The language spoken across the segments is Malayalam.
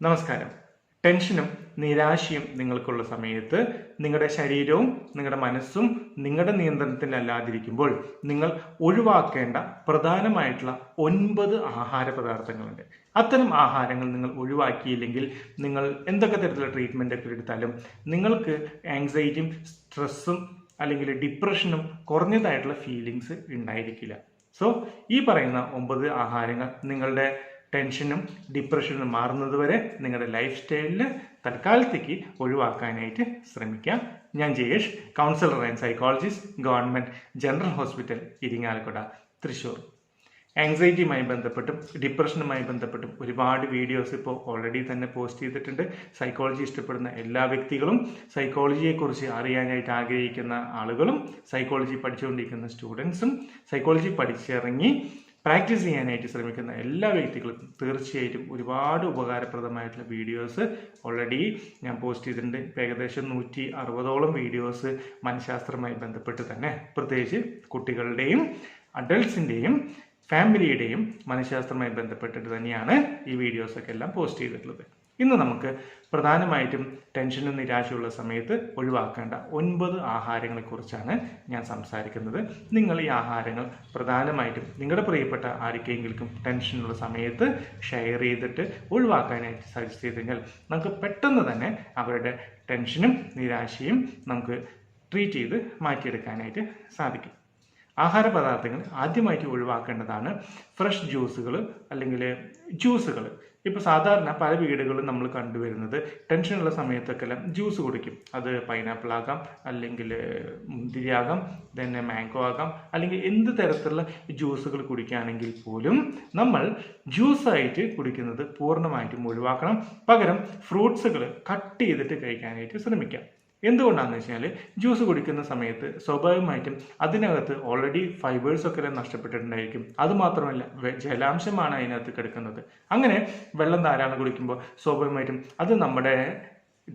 നമസ്കാരം. ടെൻഷനും നിരാശയും നിങ്ങൾക്കുള്ള സമയത്ത് നിങ്ങളുടെ ശരീരവും നിങ്ങളുടെ മനസ്സും നിങ്ങളുടെ നിയന്ത്രണത്തിലല്ലാതിരിക്കുമ്പോൾ നിങ്ങൾ ഒഴിവാക്കേണ്ട പ്രധാനമായിട്ടുള്ള ഒൻപത് ആഹാര പദാർത്ഥങ്ങളുണ്ട്. അത്തരം ആഹാരങ്ങൾ നിങ്ങൾ ഒഴിവാക്കിയില്ലെങ്കിൽ നിങ്ങൾ എന്തൊക്കെ തരത്തിലുള്ള ട്രീറ്റ്മെന്റ് ഒക്കെ എടുത്താലും നിങ്ങൾക്ക് ആങ്സൈറ്റിയും സ്ട്രെസ്സും അല്ലെങ്കിൽ ഡിപ്രഷനും കുറഞ്ഞതായിട്ടുള്ള ഫീലിങ്സ് ഉണ്ടായിരിക്കില്ല. സോ ഈ പറയുന്ന ഒമ്പത് ആഹാരങ്ങൾ നിങ്ങളുടെ ടെൻഷനും ഡിപ്രഷനും മാറുന്നത് വരെ നിങ്ങളുടെ ലൈഫ് സ്റ്റൈലിൽ തൽക്കാലത്തേക്ക് ഒഴിവാക്കാനായിട്ട് ശ്രമിക്കാം. ഞാൻ Jayesh counsellor and psychologist government general hospital Irinjalakuda Thrissur. ആങ്സൈറ്റിയുമായി ബന്ധപ്പെട്ടും ഡിപ്രഷനുമായി ബന്ധപ്പെട്ടും ഒരുപാട് വീഡിയോസ് ഇപ്പോൾ ഓൾറെഡി തന്നെ പോസ്റ്റ് ചെയ്തിട്ടുണ്ട്. സൈക്കോളജി ഇഷ്ടപ്പെടുന്ന എല്ലാ വ്യക്തികളും സൈക്കോളജിയെക്കുറിച്ച് അറിയാനായിട്ട് ആഗ്രഹിക്കുന്ന ആളുകളും സൈക്കോളജി പഠിച്ചുകൊണ്ടിരിക്കുന്ന സ്റ്റുഡൻസും സൈക്കോളജി പഠിച്ചിറങ്ങി പ്രാക്ടീസ് ചെയ്യാനായിട്ട് ശ്രമിക്കുന്ന എല്ലാ വ്യക്തികളും തീർച്ചയായിട്ടും ഒരുപാട് ഉപകാരപ്രദമായിട്ടുള്ള വീഡിയോസ് ഓൾറെഡി ഞാൻ പോസ്റ്റ് ചെയ്തിട്ടുണ്ട്. ഇപ്പം ഏകദേശം നൂറ്റി അറുപതോളം വീഡിയോസ് മനഃശാസ്ത്രമായി ബന്ധപ്പെട്ട് തന്നെ. പ്രത്യേകിച്ച് കുട്ടികളുടെയും അഡൾട്ട്സിന്റെയും ഫാമിലിയുടെയും മനഃശാസ്ത്രമായി ബന്ധപ്പെട്ടിട്ട് തന്നെയാണ് ഈ വീഡിയോസൊക്കെ എല്ലാം പോസ്റ്റ് ചെയ്തിട്ടുള്ളത്. ഇന്ന് നമുക്ക് പ്രധാനമായിട്ടും ടെൻഷനും നിരാശയുള്ള സമയത്ത് ഒഴിവാക്കേണ്ട ഒൻപത് ആഹാരങ്ങളെക്കുറിച്ചാണ് ഞാൻ സംസാരിക്കുന്നത്. നിങ്ങൾ ഈ ആഹാരങ്ങൾ പ്രധാനമായിട്ടും നിങ്ങളുടെ പ്രിയപ്പെട്ട ആർക്കെങ്കിലും ടെൻഷനുള്ള സമയത്ത് ഷെയർ ചെയ്തിട്ട് ഒഴിവാക്കാനായിട്ട് സജസ്റ്റ് ചെയ്ത് നമുക്ക് പെട്ടെന്ന് തന്നെ അവരുടെ ടെൻഷനും നിരാശയും നമുക്ക് ട്രീറ്റ് ചെയ്ത് മാറ്റിയെടുക്കാനായിട്ട് സാധിക്കും. ആഹാര പദാർത്ഥങ്ങൾ ആദ്യമായിട്ട് ഒഴിവാക്കേണ്ടതാണ്. ഫ്രഷ് ജ്യൂസുകൾ അല്ലെങ്കിൽ ജ്യൂസുകൾ ഇപ്പോൾ സാധാരണ പല വീടുകളിലും നമ്മൾ കണ്ടുവരുന്നത് ടെൻഷനുള്ള സമയത്തൊക്കെ ജ്യൂസ് കുടിക്കും. അത് പൈനാപ്പിൾ ആകാം അല്ലെങ്കിൽ മുന്തിരി ആകാം തന്നെ മാംഗോ ആകാം അല്ലെങ്കിൽ എന്ത് തരത്തിലുള്ള ജ്യൂസുകൾ കുടിക്കുകയാണെങ്കിൽ പോലും നമ്മൾ ജ്യൂസായിട്ട് കുടിക്കുന്നത് പൂർണമായിട്ടും ഒഴിവാക്കണം. പകരം ഫ്രൂട്ട്സുകൾ കട്ട് ചെയ്തിട്ട് കഴിക്കാനായിട്ട് ശ്രമിക്കാം. എന്തുകൊണ്ടാണെന്ന് വെച്ചാൽ ജ്യൂസ് കുടിക്കുന്ന സമയത്ത് സ്വാഭാവികമായിട്ടും അതിനകത്ത് ഓൾറെഡി ഫൈബേഴ്സ് ഒക്കെ നഷ്ടപ്പെട്ടിട്ടുണ്ടായിരിക്കും. അതുമാത്രമല്ല ജലാംശമാണ് അതിനകത്ത് കിടക്കുന്നത്. അങ്ങനെ വെള്ളം ധാരാളം കുടിക്കുമ്പോൾ സ്വാഭാവികമായിട്ടും അത് നമ്മുടെ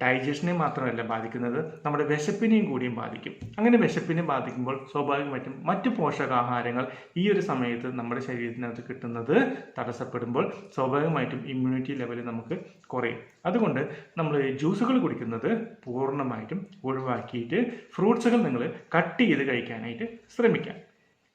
ഡൈജഷനെ മാത്രമല്ല ബാധിക്കുന്നത് നമ്മുടെ വിശപ്പിനെയും കൂടിയും ബാധിക്കും. അങ്ങനെ വിശപ്പിനെ ബാധിക്കുമ്പോൾ സ്വാഭാവികമായിട്ടും മറ്റു പോഷകാഹാരങ്ങൾ ഈ ഒരു സമയത്ത് നമ്മുടെ ശരീരത്തിനകത്ത് കിട്ടുന്നത് തടസ്സപ്പെടുമ്പോൾ സ്വാഭാവികമായിട്ടും ഇമ്മ്യൂണിറ്റി ലെവൽ നമുക്ക് കുറയും. അതുകൊണ്ട് നമ്മൾ ജ്യൂസുകൾ കുടിക്കുന്നത് പൂർണമായിട്ടും ഒഴിവാക്കിയിട്ട് ഫ്രൂട്ട്സുകൾ നിങ്ങൾ കട്ട് ചെയ്ത് കഴിക്കാനായിട്ട് ശ്രമിക്കാം.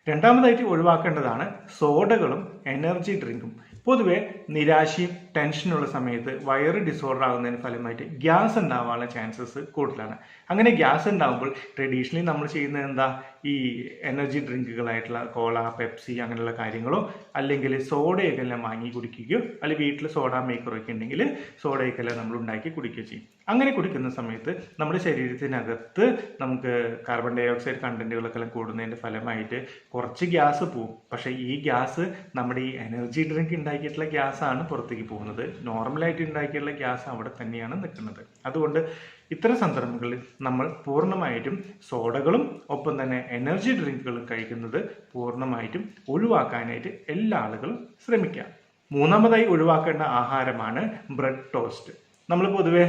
രണ്ടാമതായിട്ട് ഒഴിവാക്കേണ്ടതാണ് സോഡകളും എനർജി ഡ്രിങ്കും പൊതുവെ നിരാശയും ടെൻഷനുള്ള സമയത്ത് വയറ് ഡിസോർഡർ ആകുന്നതിന് ഫലമായിട്ട് ഗ്യാസ് ഉണ്ടാവാനുള്ള ചാൻസസ് കൂടുതലാണ്. അങ്ങനെ ഗ്യാസ് ഉണ്ടാകുമ്പോൾ ട്രഡീഷണലി നമ്മൾ ചെയ്യുന്നത് എന്താ? ഈ എനർജി ഡ്രിങ്കുകളായിട്ടുള്ള കോള പെപ്സി അങ്ങനെയുള്ള കാര്യങ്ങളോ അല്ലെങ്കിൽ സോഡയൊക്കെ എല്ലാം വാങ്ങി കുടിക്കുകയോ അല്ലെങ്കിൽ വീട്ടിൽ സോഡ മേക്കറൊക്കെ ഉണ്ടെങ്കിൽ സോഡയൊക്കെ എല്ലാം നമ്മൾ ഉണ്ടാക്കി കുടിക്കുകയോ ചെയ്യും. അങ്ങനെ കുടിക്കുന്ന സമയത്ത് നമ്മുടെ ശരീരത്തിനകത്ത് നമുക്ക് കാർബൺ ഡൈ ഓക്സൈഡ് കണ്ടന്റുകളൊക്കെ എല്ലാം കൂടുന്നതിന്റെ ഫലമായിട്ട് കുറച്ച് ഗ്യാസ് പോവും. പക്ഷേ ഈ ഗ്യാസ് നമ്മുടെ ഈ എനർജി ഡ്രിങ്ക് ഉണ്ടാക്കിയിട്ടുള്ള ഗ്യാസാണ് പുറത്തേക്ക് പോകുന്നത്. നോർമലായിട്ട് ഉണ്ടാക്കിയിട്ടുള്ള ഗ്യാസ് അവിടെ തന്നെയാണ് നിൽക്കുന്നത്. അതുകൊണ്ട് ഇത്തരം സന്ദർഭങ്ങളിൽ നമ്മൾ പൂർണമായിട്ടും സോഡകളും ഒപ്പം തന്നെ എനർജി ഡ്രിങ്കുകളും കഴിക്കുന്നത് പൂർണമായിട്ടും ഒഴിവാക്കാനായിട്ട് എല്ലാ ആളുകളും ശ്രമിക്കുക. മൂന്നാമതായി ഒഴിവാക്കേണ്ട ആഹാരമാണ് ബ്രെഡ് ടോസ്റ്റ് നമ്മൾ പൊതുവെ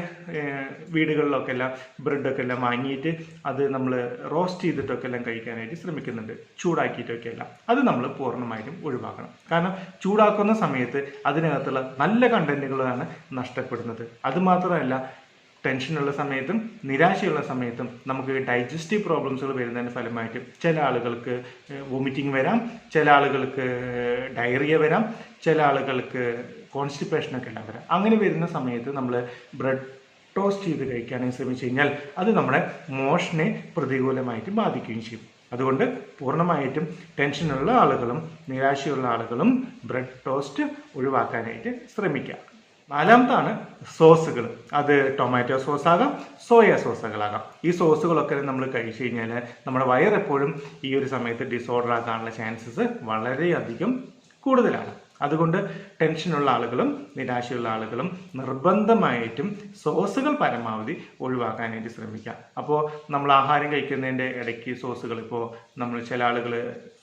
വീടുകളിലൊക്കെ എല്ലാം ബ്രെഡൊക്കെ എല്ലാം വാങ്ങിയിട്ട് അത് നമ്മൾ റോസ്റ്റ് ചെയ്തിട്ടൊക്കെ എല്ലാം കഴിക്കാനായിട്ട് ശ്രമിക്കുന്നുണ്ട്. ചൂടാക്കിയിട്ടൊക്കെ എല്ലാം. അത് നമ്മൾ പൂർണമായിട്ടും ഒഴിവാക്കണം. കാരണം ചൂടാക്കുന്ന സമയത്ത് അതിനകത്തുള്ള നല്ല കണ്ടന്റുകളാണ് നഷ്ടപ്പെടുന്നത്. അതുമാത്രമല്ല ടെൻഷനുള്ള സമയത്തും നിരാശയുള്ള സമയത്തും നമുക്ക് ഡൈജസ്റ്റീവ് പ്രോബ്ലംസുകൾ വരുന്നതിന്റെ ഫലമായിട്ട് ചില ആളുകൾക്ക് വോമിറ്റിംഗ് വരാം ചില ആളുകൾക്ക് ഡയറിയ വരാം ചില ആളുകൾക്ക് കോൺസ്റ്റിപ്പേഷനൊക്കെ എല്ലാം വരാം. അങ്ങനെ വരുന്ന സമയത്ത് നമ്മൾ ബ്രെഡ് ടോസ്റ്റ് ചെയ്ത് കഴിക്കാനായി ശ്രമിച്ചു കഴിഞ്ഞാൽ അത് നമ്മുടെ മോഷനെ പ്രതികൂലമായിട്ട് ബാധിക്കുകയും ചെയ്യും. അതുകൊണ്ട് പൂർണമായിട്ടും ടെൻഷനുള്ള ആളുകളും നിരാശയുള്ള ആളുകളും ബ്രെഡ് ടോസ്റ്റ് ഒഴിവാക്കാനായിട്ട് ശ്രമിക്കുക. നാലാമതാണ് സോസുകൾ. അത് ടൊമാറ്റോ സോസ് ആകാം സോയ സോസുകളാകാം. ഈ സോസുകളൊക്കെ നമ്മൾ കഴിച്ചു കഴിഞ്ഞാൽ നമ്മുടെ വയറെപ്പോഴും ഈ ഒരു സമയത്ത് ഡിസോർഡർ ആകാനുള്ള ചാൻസസ് വളരെയധികം കൂടുതലാണ്. അതുകൊണ്ട് ടെൻഷനുള്ള ആളുകളും നിരാശയുള്ള ആളുകളും നിർബന്ധമായിട്ടും സോസുകൾ പരമാവധി ഒഴിവാക്കാനായിട്ട് ശ്രമിക്കുക അപ്പോൾ നമ്മൾ ആഹാരം കഴിക്കുന്നതിന്റെ ഇടയ്ക്ക് സോസുകൾ ഇപ്പോൾ നമ്മൾ ചില ആളുകൾ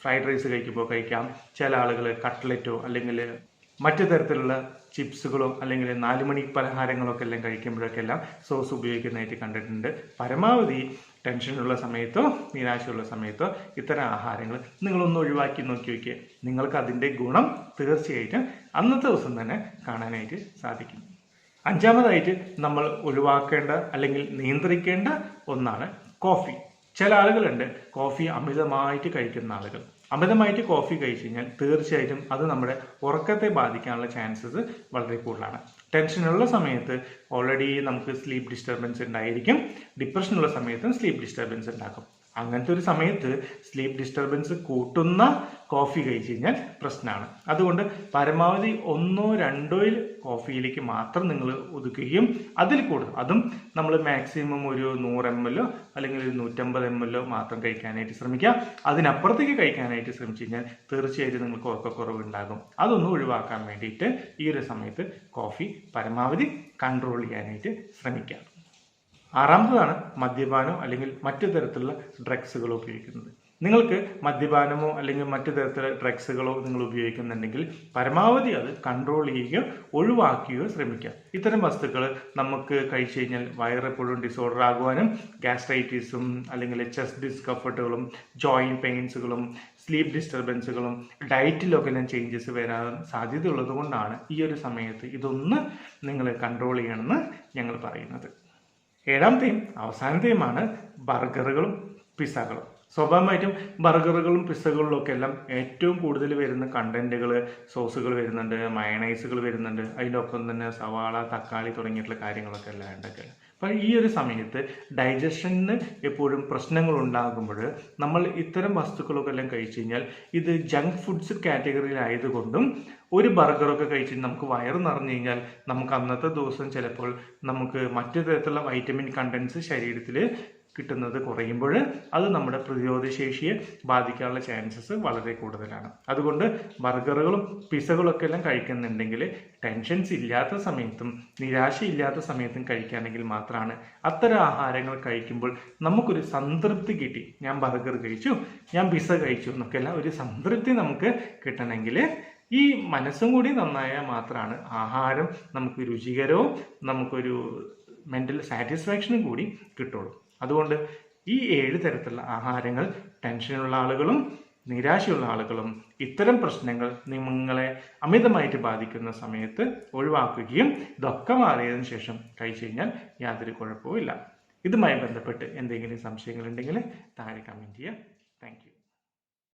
ഫ്രൈഡ് റൈസ് കഴിക്കുമ്പോൾ കഴിക്കാം. ചില ആളുകൾ കട്ട്ലറ്റോ അല്ലെങ്കിൽ മറ്റു തരത്തിലുള്ള ചിപ്സുകളോ അല്ലെങ്കിൽ നാലുമണി പലഹാരങ്ങളൊക്കെ എല്ലാം കഴിക്കുമ്പോഴൊക്കെ എല്ലാം സോസ് ഉപയോഗിക്കുന്നതായിട്ട് കണ്ടിട്ടുണ്ട്. പരമാവധി ടെൻഷനുള്ള സമയത്തോ നിരാശയുള്ള സമയത്തോ ഇത്തരം ആഹാരങ്ങൾ നിങ്ങളൊന്ന് ഒഴിവാക്കി നോക്കി നോക്കിയേ നിങ്ങൾക്ക് അതിന്റെ ഗുണം തീർച്ചയായിട്ടും അന്നത്തെ ദിവസം തന്നെ കാണാനായിട്ട് സാധിക്കും. അഞ്ചാമതായിട്ട് നമ്മൾ ഒഴിവാക്കേണ്ട അല്ലെങ്കിൽ നിയന്ത്രിക്കേണ്ട ഒന്നാണ് കോഫി. ചില ആളുകളുണ്ട് കോഫി അമിതമായിട്ട് കഴിക്കുന്ന ആളുകൾ. അമിതമായിട്ട് കോഫി കഴിച്ചു കഴിഞ്ഞാൽ തീർച്ചയായിട്ടും അത് നമ്മുടെ ഉറക്കത്തെ ബാധിക്കാനുള്ള ചാൻസസ് വളരെ കൂടുതലാണ്. ടെൻഷനുള്ള സമയത്ത് ഓൾറെഡി നമുക്ക് സ്ലീപ്പ് ഡിസ്റ്റർബൻസ് ഉണ്ടായിരിക്കും. ഡിപ്രഷനുള്ള സമയത്തും സ്ലീപ്പ് ഡിസ്റ്റർബൻസ് ഉണ്ടാക്കും. അങ്ങനത്തെ ഒരു സമയത്ത് സ്ലീപ്പ് ഡിസ്റ്റർബൻസ് കൂട്ടുന്ന കോഫി കഴിച്ചു കഴിഞ്ഞാൽ പ്രശ്നമാണ് അതുകൊണ്ട് പരമാവധി ഒന്നോ രണ്ടോയിൽ കോഫിയിലേക്ക് മാത്രം നിങ്ങൾ ഒതുക്കുകയും അതിൽ കൂടുതൽ അതും നമ്മൾ മാക്സിമം ഒരു നൂറ് എം എല്ലോ അല്ലെങ്കിൽ ഒരു നൂറ്റമ്പത് എം എല്ലോ മാത്രം കഴിക്കാനായിട്ട് ശ്രമിക്കുക. അതിനപ്പുറത്തേക്ക് കഴിക്കാനായിട്ട് ശ്രമിച്ചു കഴിഞ്ഞാൽ തീർച്ചയായിട്ടും നിങ്ങൾക്ക് ഉറക്കക്കുറവ് ഉണ്ടാകും. അതൊന്നും ഒഴിവാക്കാൻ വേണ്ടിയിട്ട് ഈ ഒരു സമയത്ത് കോഫി പരമാവധി കൺട്രോൾ ചെയ്യാനായിട്ട് ശ്രമിക്കുക. ആറാമത്തതാണ് മദ്യപാനം അല്ലെങ്കിൽ മറ്റു തരത്തിലുള്ള ഡ്രഗ്സുകൾ ഉപയോഗിക്കുന്നത്. നിങ്ങൾക്ക് മദ്യപാനമോ അല്ലെങ്കിൽ മറ്റു തരത്തിലുള്ള ഡ്രഗ്സുകളോ നിങ്ങൾ ഉപയോഗിക്കുന്നുണ്ടെങ്കിൽ പരമാവധി അത് കൺട്രോൾ ചെയ്യുകയോ ഒഴിവാക്കുകയോ ശ്രമിക്കുക ഇത്തരം വസ്തുക്കൾ നമുക്ക് കഴിച്ചു കഴിഞ്ഞാൽ വയറെപ്പോഴും ഡിസോർഡർ ആകുവാനും ഗ്യാസ്ട്രൈറ്റീസും അല്ലെങ്കിൽ ചെസ്റ്റ് ഡിസ്കംഫർട്ടുകളും ജോയിന്റ് പെയിൻസുകളും സ്ലീപ്പ് ഡിസ്റ്റർബൻസുകളും ഡയറ്റിലൊക്കെ എല്ലാം ചേഞ്ചസ് വരാൻ സാധ്യതയുള്ളത് കൊണ്ടാണ് ഈ ഒരു സമയത്ത് ഇതൊന്ന് നിങ്ങൾ കൺട്രോൾ ചെയ്യണമെന്ന് ഞങ്ങൾ പറയുന്നത്. ഏഴാമത്തെയും അവസാനത്തെയുമാണ് ബർഗറുകളും പിസ്സകളും. സ്വാഭാവികമായിട്ടും ബർഗറുകളും പിസ്സകളിലും ഒക്കെ എല്ലാം ഏറ്റവും കൂടുതൽ വരുന്ന കണ്ടന്റുകൾ സോസുകൾ വരുന്നുണ്ട് മയണൈസുകൾ വരുന്നുണ്ട്. അതിന്റെ ഒപ്പം തന്നെ സവാള തക്കാളി തുടങ്ങിയിട്ടുള്ള കാര്യങ്ങളൊക്കെ എല്ലാം അപ്പോൾ ഈ ഒരു സമയത്ത് ഡൈജഷന് എപ്പോഴും പ്രശ്നങ്ങൾ ഉണ്ടാകുമ്പോൾ നമ്മൾ ഇത്തരം വസ്തുക്കളൊക്കെ എല്ലാം കഴിച്ചു കഴിഞ്ഞാൽ ഇത് ജങ്ക് ഫുഡ്സ് കാറ്റഗറിയിലായതുകൊണ്ടും ഒരു ബർഗറൊക്കെ കഴിച്ച് നമുക്ക് വയറ് നിറഞ്ഞു കഴിഞ്ഞാൽ നമുക്ക് അന്നത്തെ ദിവസം ചിലപ്പോൾ നമുക്ക് മറ്റു തരത്തിലുള്ള വൈറ്റമിൻ കണ്ടൻസ് ശരീരത്തിൽ കിട്ടുന്നത് കുറയുമ്പോൾ അത് നമ്മുടെ പ്രതിരോധശേഷിയെ ബാധിക്കാനുള്ള ചാൻസസ് വളരെ കൂടുതലാണ്. അതുകൊണ്ട് ബർഗറുകളും പിസകളൊക്കെ എല്ലാം കഴിക്കുന്നുണ്ടെങ്കിൽ ടെൻഷൻസ് ഇല്ലാത്ത സമയത്തും നിരാശയില്ലാത്ത സമയത്തും കഴിക്കുകയാണെങ്കിൽ മാത്രമാണ് അത്തരം ആഹാരങ്ങൾ കഴിക്കുമ്പോൾ നമുക്കൊരു സംതൃപ്തി കിട്ടി. ഞാൻ ബർഗർ കഴിച്ചു ഞാൻ പിസ കഴിച്ചു എന്നൊക്കെയല്ല ഒരു സംതൃപ്തി നമുക്ക് കിട്ടണമെങ്കിൽ ഈ മനസ്സും കൂടി നന്നായാൽ മാത്രമാണ് ആഹാരം നമുക്ക് രുചികരവും നമുക്കൊരു മെന്റൽ സാറ്റിസ്ഫാക്ഷനും കൂടി കിട്ടുള്ളൂ. അതുകൊണ്ട് ഈ ഏഴ് തരത്തിലുള്ള ആഹാരങ്ങൾ ടെൻഷനുള്ള ആളുകളും നിരാശയുള്ള ആളുകളും ഇത്തരം പ്രശ്നങ്ങൾ നിങ്ങളെ അമിതമായിട്ട് ബാധിക്കുന്ന സമയത്ത് ഒഴിവാക്കുകയും ഇതൊക്കെ മാറിയതിനു ശേഷം കഴിച്ചു കഴിഞ്ഞാൽ യാതൊരു കുഴപ്പവും ഇതുമായി ബന്ധപ്പെട്ട് എന്തെങ്കിലും സംശയങ്ങളുണ്ടെങ്കിൽ താഴെ കമന്റ് ചെയ്യുക താങ്ക്